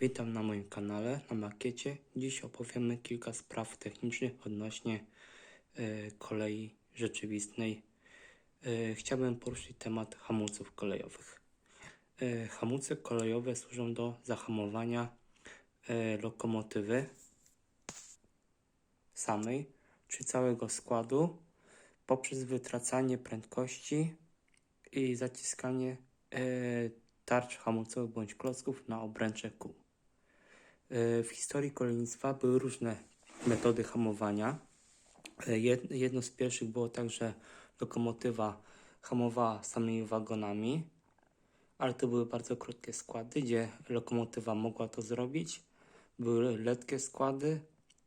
Witam na moim kanale, na makiecie. Dziś opowiemy kilka spraw technicznych odnośnie e, kolei rzeczywistej. E, chciałbym poruszyć temat hamulców kolejowych. E, hamulce kolejowe służą do zahamowania e, lokomotywy samej czy całego składu poprzez wytracanie prędkości i zaciskanie e, tarcz hamulcowych bądź klocków na obręcze kół. E, W historii kolejnictwa były różne metody hamowania. E, jed- Jedno z pierwszych było tak, że lokomotywa hamowała samymi wagonami, ale to były bardzo krótkie składy, gdzie lokomotywa mogła to zrobić. Były letkie składy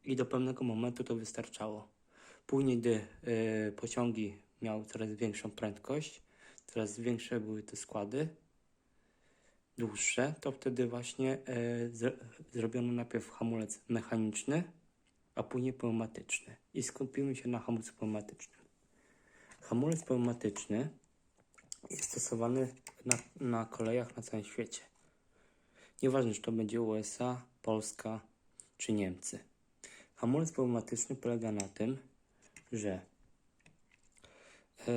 i do pewnego momentu to wystarczało. Później, gdy e, pociągi miały coraz większą prędkość, coraz większe były te składy, dłuższe, to wtedy właśnie e, zro- zrobiono najpierw hamulec mechaniczny, a później pneumatyczny. I skupimy się na hamulcu pneumatycznym. Hamulec pneumatyczny jest stosowany na, na kolejach na całym świecie. Nieważne, czy to będzie USA, Polska czy Niemcy. Hamulec pneumatyczny polega na tym, że e,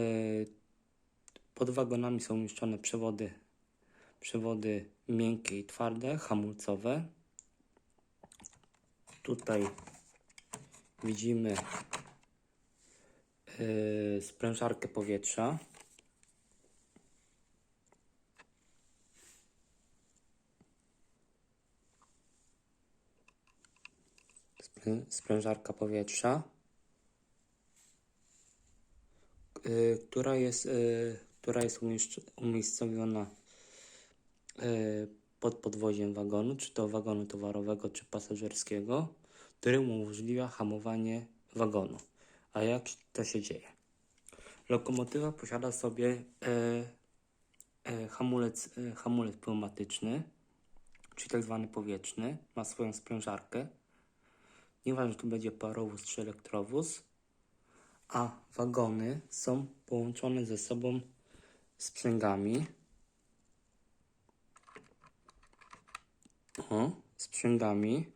pod wagonami są umieszczone przewody przewody miękkie i twarde, hamulcowe. Tutaj widzimy yy, sprężarkę powietrza. Sprę- Sprężarka powietrza, yy, która jest, yy, która jest umieszcz- umiejscowiona pod podwoziem wagonu, czy to wagonu towarowego, czy pasażerskiego, który umożliwia hamowanie wagonu. A jak to się dzieje? Lokomotywa posiada sobie e, e, hamulec, hamulec pneumatyczny, czyli tak zwany powietrzny, ma swoją sprężarkę. Nieważne, to będzie parowóz czy elektrowóz, a wagony są połączone ze sobą sprzęgami. O, sprzęgami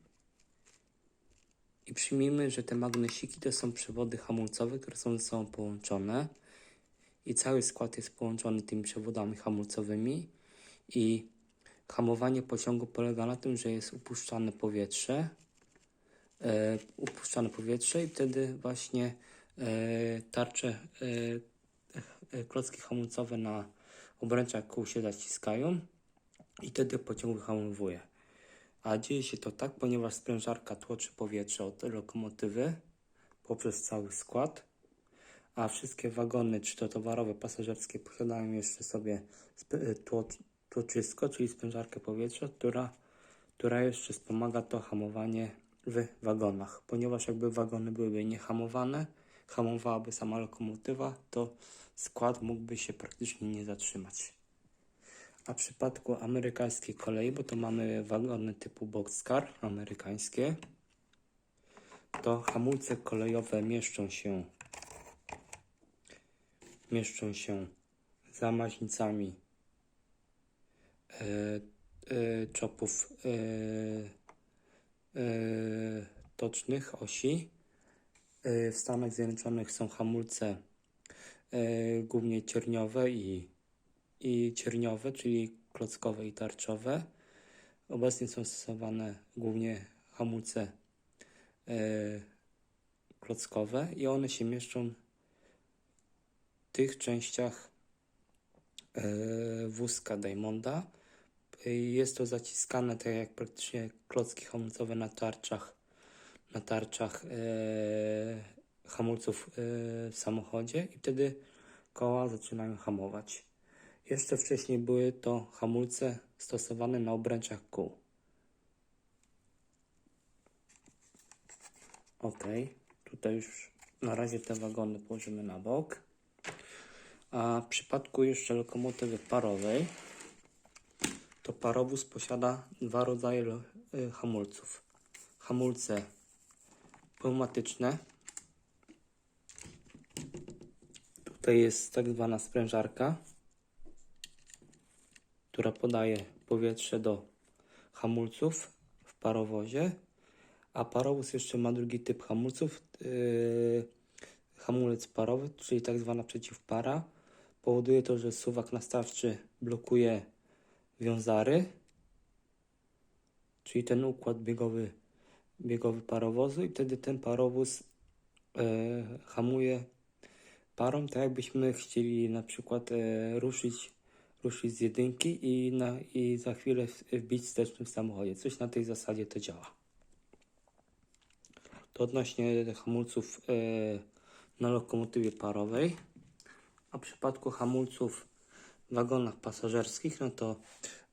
i przyjmijmy, że te magnesiki to są przewody hamulcowe, które są ze sobą połączone. I cały skład jest połączony tymi przewodami hamulcowymi. I hamowanie pociągu polega na tym, że jest upuszczane powietrze, e, upuszczane powietrze i wtedy właśnie e, tarcze, e, e, klocki hamulcowe na obręczach kół się zaciskają i wtedy pociąg wyhamowuje. A dzieje się to tak, ponieważ sprężarka tłoczy powietrze od lokomotywy poprzez cały skład, a wszystkie wagony, czy to towarowe, pasażerskie, posiadają jeszcze sobie tło- tłoczysko, czyli sprężarkę powietrza, która, która jeszcze wspomaga to hamowanie w wagonach. Ponieważ jakby wagony byłyby niehamowane, hamowałaby sama lokomotywa, to skład mógłby się praktycznie nie zatrzymać. A w przypadku amerykańskiej kolei, bo to mamy wagony typu boxcar amerykańskie, to hamulce kolejowe mieszczą się mieszczą się za maźnicami e, e, czopów e, e, tocznych osi. E, w Stanach Zjednoczonych są hamulce e, głównie cierniowe i i cierniowe, czyli klockowe i tarczowe. Obecnie są stosowane głównie hamulce e, klockowe i one się mieszczą w tych częściach e, wózka Diamonda. Jest to zaciskane tak jak praktycznie klocki hamulcowe na tarczach, na tarczach e, hamulców w samochodzie i wtedy koła zaczynają hamować. Jeszcze wcześniej były to hamulce stosowane na obręczach kół. Ok, tutaj już na razie te wagony położymy na bok. A w przypadku jeszcze lokomotywy parowej, to parowóz posiada dwa rodzaje y, hamulców. Hamulce pneumatyczne. Tutaj jest tak zwana sprężarka która podaje powietrze do hamulców w parowozie, a parowóz jeszcze ma drugi typ hamulców, yy, hamulec parowy, czyli tak zwana przeciwpara. Powoduje to, że suwak nastawczy blokuje wiązary, czyli ten układ biegowy, biegowy parowozu i wtedy ten parowóz e, hamuje parą, tak jakbyśmy chcieli na przykład e, ruszyć, ruszyć z jedynki i, na, i za chwilę wbić w samochodzie. Coś na tej zasadzie to działa. To odnośnie hamulców e, na lokomotywie parowej. A w przypadku hamulców w wagonach pasażerskich, no to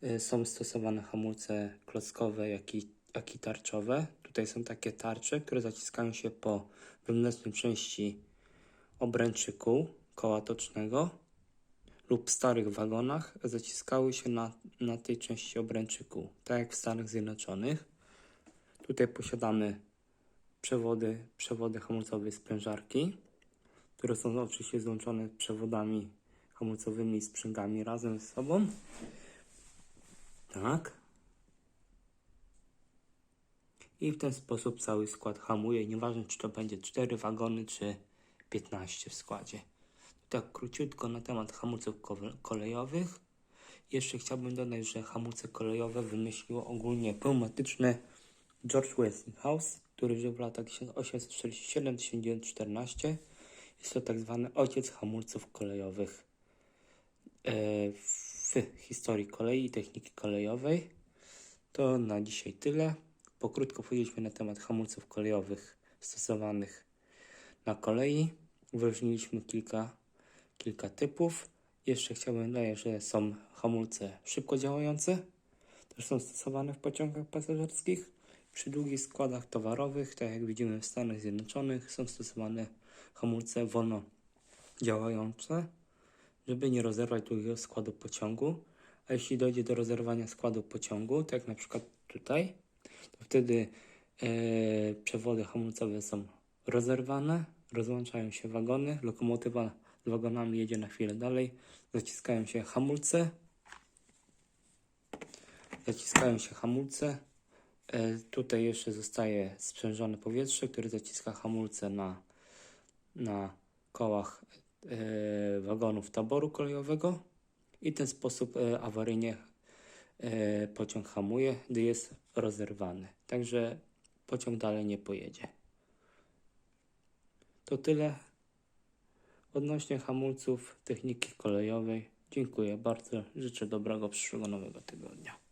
y, są stosowane hamulce klockowe, jak i, jak i tarczowe. Tutaj są takie tarcze, które zaciskają się po wewnętrznej części obręczy kół koła tocznego lub starych wagonach zaciskały się na, na tej części obręczy kół, tak jak w Stanach Zjednoczonych. Tutaj posiadamy przewody, przewody hamulcowe sprężarki, które są oczywiście złączone przewodami hamulcowymi i sprzęgami razem ze sobą. Tak. I w ten sposób cały skład hamuje, nieważne czy to będzie 4 wagony, czy 15 w składzie. Tak króciutko na temat hamulców ko- kolejowych. Jeszcze chciałbym dodać, że hamulce kolejowe wymyśliło ogólnie pneumatyczne George Westinghouse, który żył w latach 1847-1914. Jest to tak zwany ojciec hamulców kolejowych e, w historii kolei i techniki kolejowej. To na dzisiaj tyle. Pokrótko powiedzieliśmy na temat hamulców kolejowych stosowanych na kolei. Wyróżniliśmy kilka, kilka typów. Jeszcze chciałbym dodać, że są hamulce szybko działające. Też są stosowane w pociągach pasażerskich. Przy długich składach towarowych, tak jak widzimy w Stanach Zjednoczonych, są stosowane hamulce wolno działające, żeby nie rozerwać długiego składu pociągu. A jeśli dojdzie do rozerwania składu pociągu, tak jak na przykład tutaj, to wtedy e, przewody hamulcowe są rozerwane, rozłączają się wagony, lokomotywa wagonami jedzie na chwilę dalej, zaciskają się hamulce, zaciskają się hamulce. E, tutaj jeszcze zostaje sprzężone powietrze, które zaciska hamulce na, na kołach e, wagonów taboru kolejowego i w ten sposób e, awaryjnie pociąg hamuje, gdy jest rozerwany. Także pociąg dalej nie pojedzie. To tyle odnośnie hamulców techniki kolejowej. Dziękuję bardzo. Życzę dobrego przyszłego nowego tygodnia.